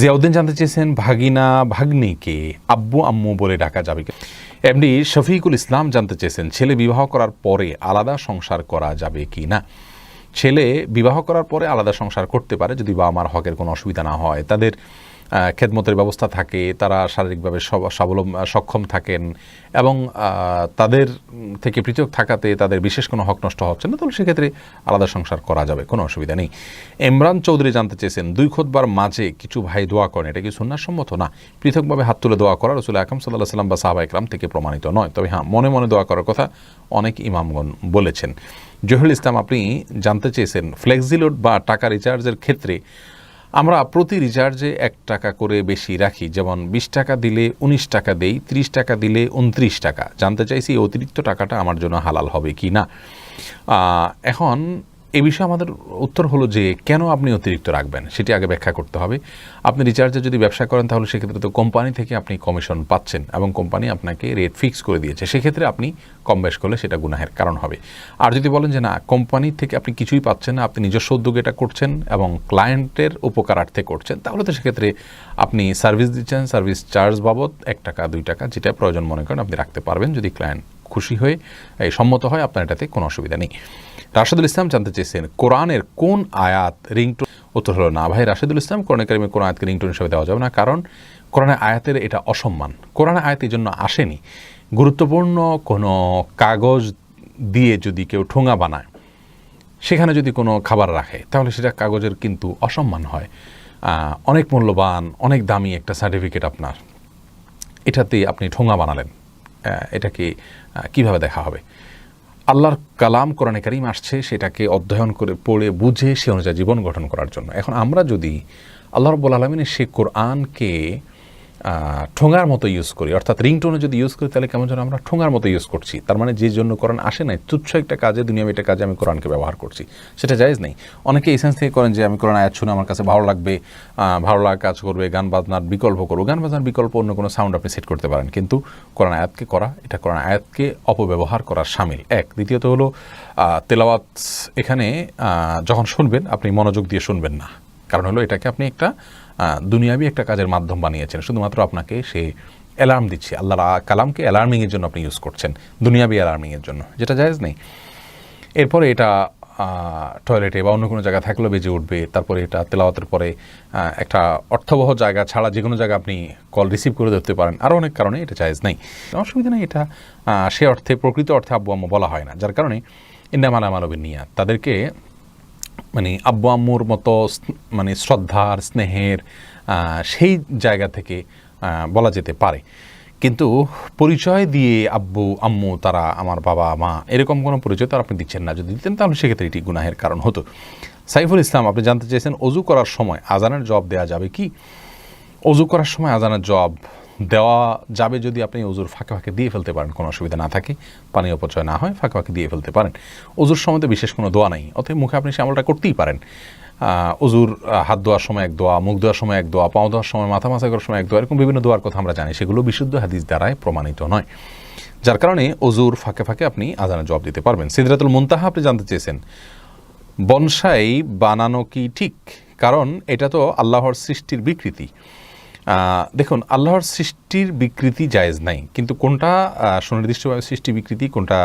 জিয়াউদ্দিন জানতে চেয়েছেন ভাগিনা, ভাগ্নিকে আব্বু, আম্মু বলে ডাকা যাবে কি? এমনি শফিকুল ইসলাম জানতে চেয়েছেন, ছেলে বিবাহ করার পরে আলাদা সংসার করা যাবে কি না? ছেলে বিবাহ করার পরে আলাদা সংসার করতে পারে যদি বাবা মার হকের কোনো অসুবিধা না হয়। তাদের খেদমতের ব্যবস্থা থাকে, তারা শারীরিকভাবে সব- স্বাবলম্ব সক্ষম থাকেন এবং তাদের থেকে পৃথক থাকাতে তাদের বিশেষ কোনো হক নষ্ট হচ্ছে না। তাহলে সেক্ষেত্রে আলাদা সংসার করা যাবে, কোনো অসুবিধা নেই। ইমরান চৌধুরী জানতে চেয়েছেন, দুই খোদবার মাঝে কিছু ভাই দোয়া করেন, এটা কি সুন্নাসম্মত? না, পৃথকভাবে হাত তুলে দোয়া করা রসুল আকরম সাল্লাহ সাল্লাম বা সাহাবা ইকরাম থেকে প্রমাণিত নয়। তবে হ্যাঁ মনে মনে দোয়া করার কথা অনেক ইমামগণ বলেছেন। জহুরুল ইসলাম, আপনি জানতে চেয়েছেন, ফ্লেক্সিলোড বা টাকা রিচার্জের ক্ষেত্রে আমরা প্রতি রিচার্জে এক টাকা করে বেশি রাখি। যেমন বিশ টাকা দিলে উনিশ টাকা দেই, ত্রিশ টাকা দিলে উনত্রিশ টাকা। জানতে চাইছি অতিরিক্ত টাকাটা আমার জন্য হালাল হবে কি না এখন এ বিষয়ে আমাদের উত্তর হলো যে কেন আপনি অতিরিক্ত রাখবেন, সেটি আগে ব্যাখ্যা করতে হবে। আপনি রিচার্জে যদি ব্যবসা করেন, তাহলে সেক্ষেত্রে তো কোম্পানি থেকে আপনি কমিশন পাচ্ছেন এবং কোম্পানি আপনাকে রেট ফিক্স করে দিয়েছে। সেক্ষেত্রে আপনি কম বেশ করলে সেটা গুনাহের কারণ হবে। আর যদি বলেন যে না, কোম্পানি থেকে আপনি কিছুই পাচ্ছেন না, আপনি নিজস্ব উদ্যোগে এটা করছেন এবং ক্লায়েন্টের উপকারার্থে করছেন, তাহলে তো সেক্ষেত্রে আপনি সার্ভিস দিচ্ছেন সার্ভিস চার্জ বাবদ এক টাকা, দুই টাকা, যেটা প্রয়োজন মনে করেন আপনি রাখতে পারবেন। যদি ক্লায়েন্ট খুশি হয়ে সম্মত হয়, আপনার এটাতে কোনো অসুবিধা নেই। রাশেদুল ইসলাম জানতে চেয়েছেন, কোরআনের কোন আয়াত রিংটোন? উত্তর হলো, না ভাই, রাশেদুল ইসলাম কোরআন কারিমে কোন আয়াতকে রিংটোন হিসেবে দেওয়া যাবে না, কারণ কোরআনের আয়াতের এটা অসম্মান। কোরআনের আয়াত এই জন্য আসেনি। গুরুত্বপূর্ণ কোনো কাগজ দিয়ে যদি কেউ ঠোঙা বানায়, সেখানে যদি কোনো খাবার রাখে, তাহলে সেটা কাগজের কিন্তু অসম্মান হয়। অনেক মূল্যবান, অনেক দামি একটা সার্টিফিকেট আপনার। এটাতে আপনি ঠোঙা বানালেন। এটাকে কীভাবে দেখা হবে? আল্লাহর কালাম কোরআনে কারিম আসছে, সেটাকে অধ্যয়ন করে পড়ে বুঝে সে অনুযায়ী জীবন গঠন করার জন্য। এখন আমরা যদি আল্লাহ রব্বুল আলমিনের সে কোরআনকে ঠোঙার মতো ইউজ করি। অর্থাৎ রিংটোনে যদি ইউজ করি, তাহলে কেমন যেন আমরা ঠোঙার মতো ইউজ করছি। তার মানে যে জন্য কোরআন আসে নাই, তুচ্ছ একটা কাজে দুনিয়া একটা কাজে আমি কোরআনকে ব্যবহার করছি। সেটা জায়েজ নেই। অনেকে এই সেন্স থেকে করেন যে, আমি কোরআন আয়াত শুনে আমার কাছে ভালো লাগবে ভালো লাগা কাজ করবে, গান বাজনার বিকল্প করব। গান বাজনার বিকল্প অন্য কোনো সাউন্ড আপনি সেট করতে পারেন। কিন্তু কোরআন আয়াতকে করা, এটা কোরআন আয়াতকে অপব্যবহার করার সামিল। এক। দ্বিতীয়ত হলো তেলাওয়াত এখানে যখন শুনবেন, আপনি মনোযোগ দিয়ে শুনবেন না। কারণ হলো, এটাকে আপনি একটা দুনিয়াবি একটা কাজের মাধ্যম বানিয়েছেন। শুধুমাত্র আপনাকে সে অ্যালার্ম দিচ্ছে। আল্লাহর আ- কালামকে অ্যালার্মিংয়ের জন্য আপনি ইউজ করছেন। দুনিয়াবি অ্যালার্মিংয়ের জন্য। যেটা জায়েজ নেই। এরপরে এটা টয়লেটে বা অন্য কোনো জায়গা থাকলেও বেজে উঠবে। তারপরে এটা তেলাওয়াতের পরে একটা অর্থবহ জায়গা ছাড়া যে কোনো জায়গা আপনি কল রিসিভ করে ধরতে পারেন। আরও অনেক কারণে এটা জায়েজ নেই। অসুবিধা নেই এটা সে অর্থে, প্রকৃত অর্থে আব্বু আম্মু বলা হয় না। যার কারণে ইন্দামালা মানবের নিয়া তাদেরকে মানে আব্বু আম্মুর মতো মানে শ্রদ্ধার, স্নেহের সেই জায়গা থেকে বলা যেতে পারে। কিন্তু পরিচয় দিয়ে আব্বু, আম্মু, তারা আমার বাবা, মা, এরকম কোনো পরিচয় তো আর আপনি দিচ্ছেন না। যদি দিতেন তাহলে সেক্ষেত্রে এটি গুনাহের কারণ হতো। সাইফুল ইসলাম, আপনি জানতে চেয়েছেন, অজু করার সময় আজানের জবাব দেওয়া যাবে কি? অজু করার সময় আজানের জবাব দেওয়া যাবে যদি আপনি অজুর ফাঁকে ফাঁকে দিয়ে ফেলতে পারেন, কোনো অসুবিধা না থাকে, পানি অপচয় না হয়, ফাঁকে ফাঁকে দিয়ে ফেলতে পারেন। অজুর সময় তো বিশেষ কোনো দোয়া নেই, অতএব মুখে আপনি সে আমলটা করতেই পারেন। অজুর হাত ধোয়ার সময় এক দোয়া, মুখ ধোয়ার সময় এক দোয়া, পাও ধোয়ার সময় মাথা মাথা করার সময় এক দোয়া, এরকম বিভিন্ন দোয়ার কথা আমরা জানি, সেগুলো বিশুদ্ধ হাদিস দ্বারাই প্রমাণিত নয়। যার কারণে অজুর ফাঁকে ফাঁকে আপনি আজানের জবাব দিতে পারবেন। সিদ্ধাতুল মুনতাহা আপনি জানতে চেয়েছেন। বনসাই বানানো কি ঠিক? কারণ এটা তো আল্লাহর সৃষ্টির বিকৃতি। দেখুন, আল্লাহর সৃষ্টির বিকৃতি জায়েজ নাই, কিন্তু কোনটা সুনির্দিষ্টভাবে সৃষ্টি বিকৃতি, কোনটা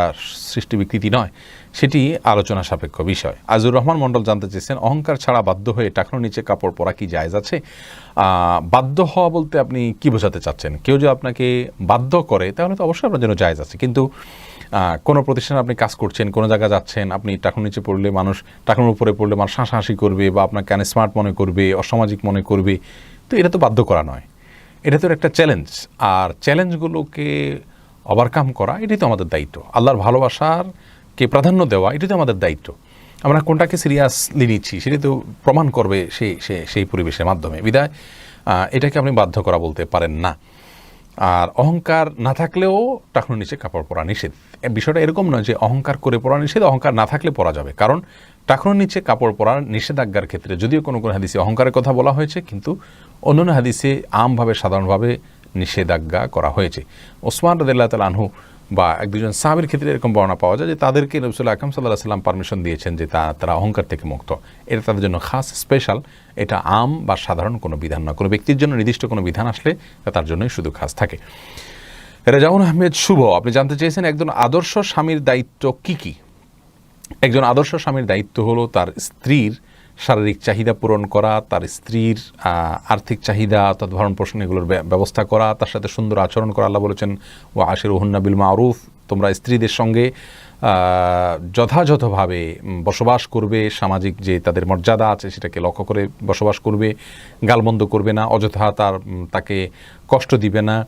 সৃষ্টি বিকৃতি নয়, সেটি আলোচনা সাপেক্ষ বিষয়। আজুর রহমান মণ্ডল জানতে চেয়েছেন, অহংকার ছাড়া বাধ্য হয়ে টাকার নিচে কাপড় পরা কি জায়েজ আছে? বাধ্য হওয়া বলতে আপনি কি বোঝাতে চাচ্ছেন? কেউ যে আপনাকে বাধ্য করে, তাহলে তো অবশ্যই আপনার জন্য জায়েজ আছে। কিন্তু কোনো প্রতিষ্ঠানে আপনি কাজ করছেন, কোনো জায়গায় যাচ্ছেন, আপনি টাকার নিচে পড়লে মানুষ টাকার উপরে পড়লে মানুষ হাসাহাসি করবে বা আপনাকে স্মার্ট মনে করবে, অসামাজিক মনে করবে তো এটা তো বাধ্য করা নয়। এটা তো একটা চ্যালেঞ্জ আর চ্যালেঞ্জগুলোকে ওভারকাম করা, এটাই তো আমাদের দায়িত্ব। আল্লাহর ভালোবাসার কে প্রাধান্য দেওয়া, এটাই তো আমাদের দায়িত্ব। আমরা কোনটাকে সিরিয়াসলি নিচ্ছি সেটি তো প্রমাণ করবে সেই সেই পরিবেশের মাধ্যমে। বিদায় এটাকে আপনি বাধ্য করা বলতে পারেন না। আর অহংকার না থাকলেও টাকুর নিচে কাপড় পরা নিষেধ। বিষয়টা এরকম নয় যে অহংকার করে পরা নিষেধ, অহংকার না থাকলে পরা যাবে। কারণ টাকুর নিচে কাপড় পরার নিষেধাজ্ঞার ক্ষেত্রে যদিও কোনো কোনো হাদিসে অহংকারের কথা বলা হয়েছে, কিন্তু অন্যান্য হাদিসে আমভাবে, সাধারণভাবে নিষেধাজ্ঞা করা হয়েছে। ওসমান রদুল্লাহ তাল আনহু বা এক দুজন সাহাবের ক্ষেত্রে এরকম বর্ণনা পাওয়া যায় যে তাদেরকে রসুল আকরম সাল্লাহ সাল্লাম পারমিশন দিয়েছেন যে তা তারা অহংকার থেকে মুক্ত। এটা তাদের জন্য খাস স্পেশাল এটা আম বা সাধারণ কোনো বিধান না। কোনো ব্যক্তির জন্য নির্দিষ্ট কোনো বিধান আসলে তা তার জন্যই শুধু খাস থাকে। রেজাউন আহমেদ, শুভ। আপনি জানতে চেয়েছেন একজন আদর্শ স্বামীর দায়িত্ব কি কি? একজন আদর্শ স্বামীর দায়িত্ব হলো তার স্ত্রীর শারীরিক চাহিদা পূরণ করা, তার স্ত্রীর আর্থিক চাহিদা অর্থাৎ ভরণ পোষণ এগুলোর ব্য- ব্যবস্থা করা, তার সাথে সুন্দর আচরণ করা। আল্লাহ বলেছেন ও আশির বিল মারুফ তোমরা স্ত্রীদের সঙ্গে যথাযথভাবে বসবাস করবে, সামাজিক যে তাদের মর্যাদা আছে সেটাকে লক্ষ্য করে বসবাস করবে, গালমন্দ করবে না, অযথা তার তাকে কষ্ট দিবে না।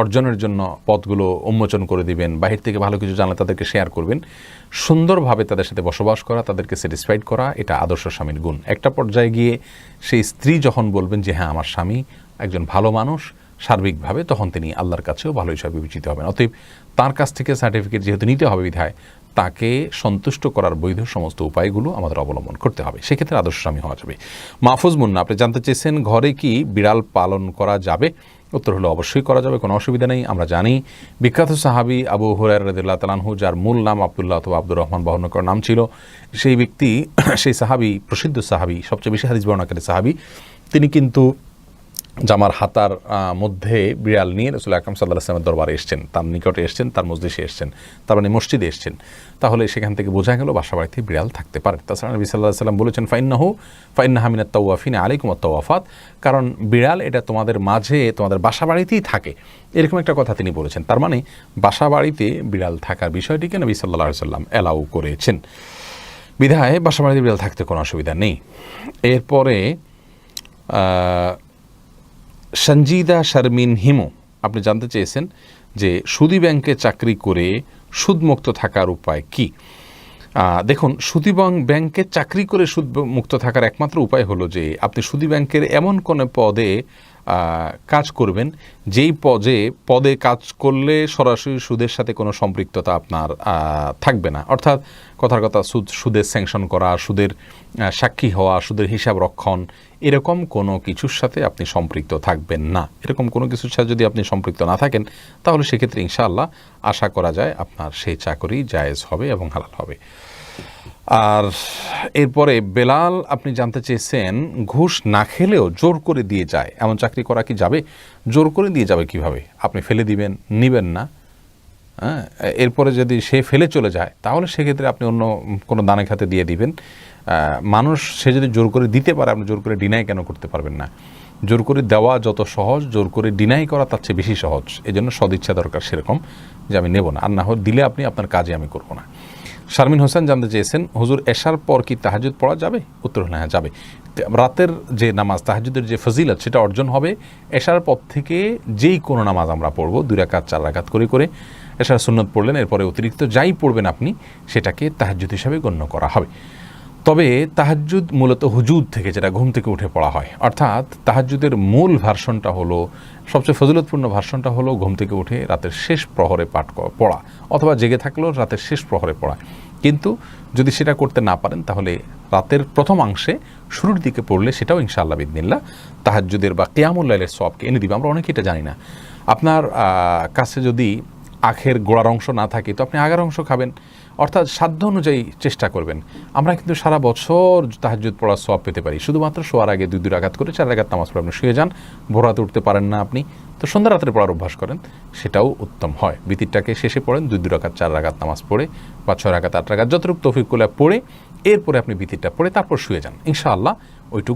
অর্জনের জন্য পথগুলো উন্মোচন করে দিবেন, বাহির থেকে ভালো কিছু জানলে তাদেরকে শেয়ার করবেন, সুন্দরভাবে তাদের সাথে বসবাস করা, তাদেরকে স্যাটিসফাইড করা, এটা আদর্শ স্বামীর গুণ। একটা পর্যায়ে গিয়ে সেই স্ত্রী যখন বলবেন যে হ্যাঁ আমার স্বামী একজন ভালো মানুষ, সার্বিকভাবে তখন তিনি আল্লাহর কাছেও ভালো হিসাবে বিবেচিত হবেন। অতএব তার কাছ থেকে সার্টিফিকেট যেহেতু নিতে হবে বিধায়, তাকে সন্তুষ্ট করার বৈধ সমস্ত উপায়গুলো আমাদের অবলম্বন করতে হবে। সেক্ষেত্রে আদর্শ স্বামী হওয়া যাবে। মাহফুজ মুন্না, আপনি জানতে চেয়েছেন ঘরে কি বিড়াল পালন করা যাবে? উত্তর হলো, অবশ্যই করা যাবে, কোনো অসুবিধা নেই। আমরা জানি বিখ্যাত সাহাবি আবু হুরার রদুল্লাহ তালানহু যার মূল নাম আবদুল্লাহ অথবা আব্দুর রহমান বহনকর নাম ছিল, সেই ব্যক্তি, সেই সাহাবি, প্রসিদ্ধ সাহাবি, সবচেয়ে বেশি হাদিস বর্ণাকারী সাহাবি, তিনি কিন্তু জামার হাতার মধ্যে বিড়াল নিয়ে রসুল আকরম সাল্লাহ আসলামের দরবারে এসছেন। তার নিকটে এসছেন, তার মসজিদে এসছেন, তার মানে মসজিদে এসছেন। তাহলে সেখান থেকে বোঝা গেল বাসা বাড়িতে বিড়াল থাকতে পারে। তাছাড়া নবী সাল্লাহ সাল্লাম বলেছেন, ফাইন্নাহু ফাইন্না হামিনাত তাওয়াফিন আলাইকুম তাওয়াফাত। কারণ বিড়াল এটা তোমাদের মাঝে, তোমাদের বাসা বাড়িতেই থাকে। এরকম একটা কথা তিনি বলেছেন। তার মানে বাসা বাড়িতে বিড়াল থাকার বিষয়টিকে নবী সাল্লাহ সাল্লাম অ্যালাউ করেছেন। বিধায় বাসা বাড়িতে বিড়াল থাকতে কোনো অসুবিধা নেই। এরপরে সঞ্জিদা শারমিন হিমু, আপনি জানতে চেয়েছেন যে সুদী ব্যাংকে চাকরি করে সুদমুক্ত থাকার উপায় কি? দেখুন, সুদী ব্যাংকে চাকরি করে সুদ মুক্ত থাকার একমাত্র উপায় হলো যে আপনি সুদী ব্যাংকের এমন কোনো পদে কাজ করবেন, যেই পদে পদে কাজ করলে সরাসরি সুদের সাথে কোনো সম্পৃক্ততা আপনার থাকবে না। অর্থাৎ কথার কথা, সুদ, সুদের স্যাংশন করা, সুদের সাক্ষী হওয়া, সুদের হিসাব রক্ষণ, এরকম কোনো কিছুর সাথে আপনি সম্পৃক্ত থাকবেন না। এরকম কোনো কিছুর সাথে যদি আপনি সম্পৃক্ত না থাকেন, তাহলে সেক্ষেত্রে ইনশাআল্লাহ আশা করা যায় আপনার সেই চাকরি জায়েজ হবে এবং হালাল হবে। আর এরপরে বেলাল, আপনি জানতে চেয়েছেন, ঘুষ না খেলেও জোর করে দিয়ে যায়। এমন চাকরি করা কি যাবে? জোর করে দিয়ে যাবে কীভাবে? আপনি ফেলে দিবেন, নিবেন না। হ্যাঁ? এরপরে যদি সে ফেলে চলে যায়, তাহলে সেক্ষেত্রে আপনি অন্য কোনো দানে খাতে দিয়ে দিবেন। মানুষ, সে যদি জোর করে দিতে পারে, আপনি জোর করে ডিনাই কেন করতে পারবেন না? জোর করে দেওয়া যত সহজ, জোর করে ডিনাই করা তার চেয়ে বেশি সহজ। এই জন্য সদিচ্ছা দরকার সেরকম যে আমি নেব না। আর না হয় দিলে আপনি আপনার কাজে আমি করব না। শারমিন হোসেন জানতে চেয়েছেন, হুজুর, এশার পর কি তাহাজুদ পড়া যাবে? উত্তর হলো হ্যাঁ যাবে। রাতের যে নামাজ তাহাজুদের যে ফজিলত, সেটা অর্জন হবে এশার পর থেকে যেই কোনো নামাজ আমরা পড়ব, দুই রাকাত, চার রাকাত করে করে। এশার সুন্নত পড়লেন, এরপরে অতিরিক্ত যাই পড়বেন আপনি, সেটাকে তাহাজুদ হিসাবে গণ্য করা হবে। তবে তাহাজ্জুদ মূলত হুজুদ থেকে যেটা ঘুম থেকে উঠে পড়া হয়, অর্থাৎ তাহাজ্জুদের মূল ভার্সনটা হলো, সবচেয়ে ফজিলতপূর্ণ ভার্সনটা হলো ঘুম থেকে উঠে রাতের শেষ প্রহরে পাঠ পড়া, অথবা জেগে থাকলেও রাতের শেষ প্রহরে পড়া। কিন্তু যদি সেটা করতে না পারেন, তাহলে রাতের প্রথমাংশে শুরুর দিকে পড়লে সেটাও ইনশাআল্লাহ বিদিনিল্লা তাহাজ্জুদের বা কেয়ামুল্লাইলের সবকে এনে দিবে, আমরা অনেকে এটা জানি না। আপনার কাছে যদি আখের গোড়ার অংশ না থাকে, তো আপনি আগের অংশ খাবেন। অর্থাৎ সাধ্য অনুযায়ী চেষ্টা করবেন। আমরা কিন্তু সারা বছর তাহাজুদ পড়ার সব পেতে পারি। শুধুমাত্র শোয়ার আগে দুই দুই আঘাত করে চার রাগাত নামাজ পড়ে আপনি শুয়ে যান। ভোরাতে উঠতে পারেন না আপনি। তো সন্ধ্যা রাত্রে পড়ার অভ্যাস করেন, সেটাও উত্তম হয়। বিতিরটাকে শেষে পড়েন, দুই দুই রাগাত চার রাগাত নামাজ পড়ে বা ছয় রাগাত আট রাগাত যতটুকু তৌফিক পড়ে, এরপরে আপনি বিতিরটা পড়ে তারপর শুয়ে যান। ইনশাআল্লাহ ওইটুকু